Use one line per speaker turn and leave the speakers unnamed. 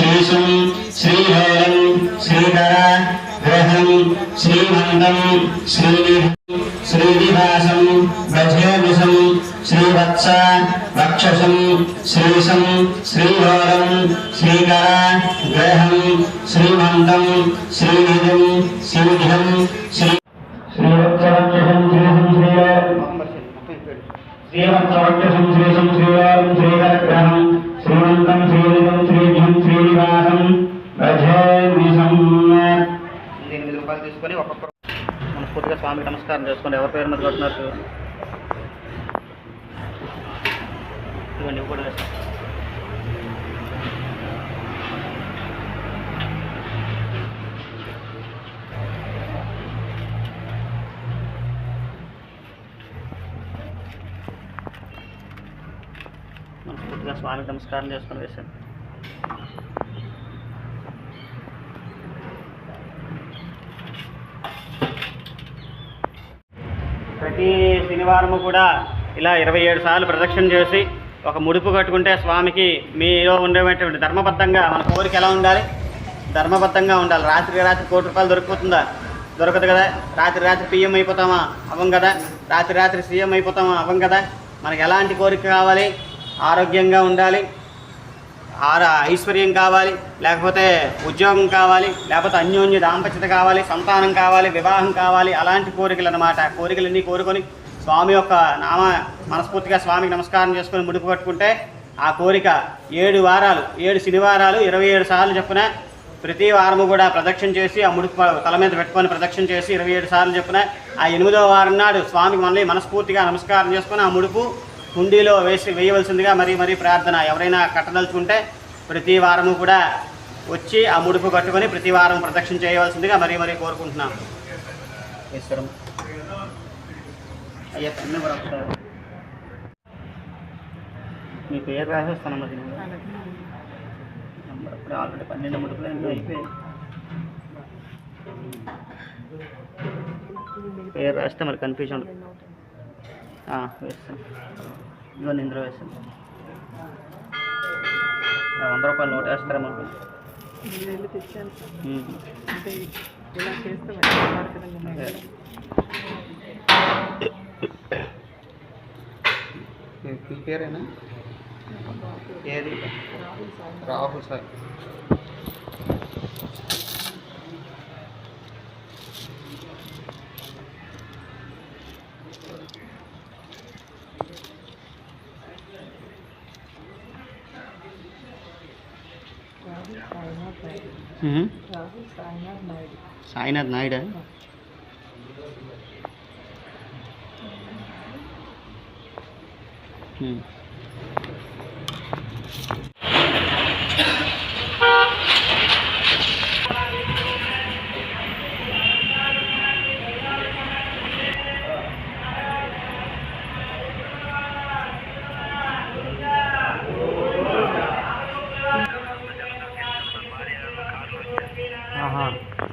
శ్రీశం శ్రీహోరం శ్రీధర గ్రహం శ్రీమంతం శ్రీనిధం శ్రీనివాసం గజేమిషం శ్రీవత్స వక్షసం శ్రీశం శ్రీహోరం శ్రీకర గ్రహం శ్రీమంతం శ్రీనిధం సింహం శ్రీ శ్రీవత్సవక్షసం శ్రీశం శ్రీవత్సవక్షసం శ్రీశం శ్రీహోరం శ్రీకరగ్రహం శ్రీమంతం శ్రీనిధం శ్రీనిధం శ్రీనివాసం గజేమిషం
ఎనిమిది ఒక్కొక్కరు మనస్ఫూర్తిగా స్వామికి నమస్కారం చేసుకొని ఎవరి పేరు మీద కడుతున్నారు ఇవ్వండి ఇవి కూడా మనస్ఫూర్తిగా స్వామికి నమస్కారం చేసుకొని వేసాను ప్రతి శనివారము కూడా ఇలా ఇరవై ఏడు సార్లు ప్రదక్షిణ చేసి ఒక ముడుపు కట్టుకుంటే స్వామికి మీలో ఉండేటువంటి ధర్మబద్ధంగా మన కోరిక ఎలా ఉండాలి? ధర్మబద్ధంగా ఉండాలి. రాత్రికి రాత్రి కోటి రూపాయలు దొరికిపోతుందా? దొరకదు కదా. రాత్రి రాత్రి పిఎం అయిపోతామా? అవం కదా. రాత్రి రాత్రి సీఎం అయిపోతామా? అవం కదా. మనకు ఎలాంటి కోరిక కావాలి? ఆరోగ్యంగా ఉండాలి. ఆర ఐశ్వర్యం కావాలి లేకపోతే ఉద్యోగం కావాలి లేకపోతే అన్యోన్య దాంపత్యత కావాలి సంతానం కావాలి వివాహం కావాలి అలాంటి కోరికలు అన్నమాట కోరికలన్నీ కోరుకొని స్వామి యొక్క నామ మనస్ఫూర్తిగా స్వామికి నమస్కారం చేసుకొని ముడుపు కట్టుకుంటే ఆ కోరిక ఏడు వారాలు ఏడు శనివారాలు ఇరవై ఏడు సార్లు చెప్పున ప్రతి వారము కూడా ప్రదక్షిణ చేసి ఆ ముడుపు తల మీద పెట్టుకొని ప్రదక్షిణ చేసి ఇరవై ఏడు సార్లు చెప్పున ఆ ఎనిమిదో వారం నాడు స్వామికి మళ్ళీ మనస్ఫూర్తిగా నమస్కారం చేసుకొని ఆ ముడుపు హుండీలో వేసి వేయవలసిందిగా మరీ మరీ ప్రార్థన. ఎవరైనా కట్టదలుచుకుంటే ప్రతి వారము కూడా వచ్చి ఆ ముడుపు కట్టుకొని ప్రతి వారం ప్రదక్షిణ చేయవలసిందిగా మరీ మరీ కోరుకుంటున్నాం. ఈశ్వరం. అయ్యా అన్నీ మీ పేరు రాసేస్తాను మరి ఆల్రెడీ పన్నెండు ముడుపులు అయిపోయాయి. పేరు రాస్తే మరి కన్ఫ్యూజన్ వేస్తాను ఇదిగోండి ఇందులో వేస్తాను వంద రూపాయలు నోట్ వేస్తారా మాకు? మీ పేరేనా? ఏది? రాహుల్ సార్.
సాయినాథ్ నాయుడు సాయినాథ్ నాయుడా
మ్మ్. हाँ। हाँ।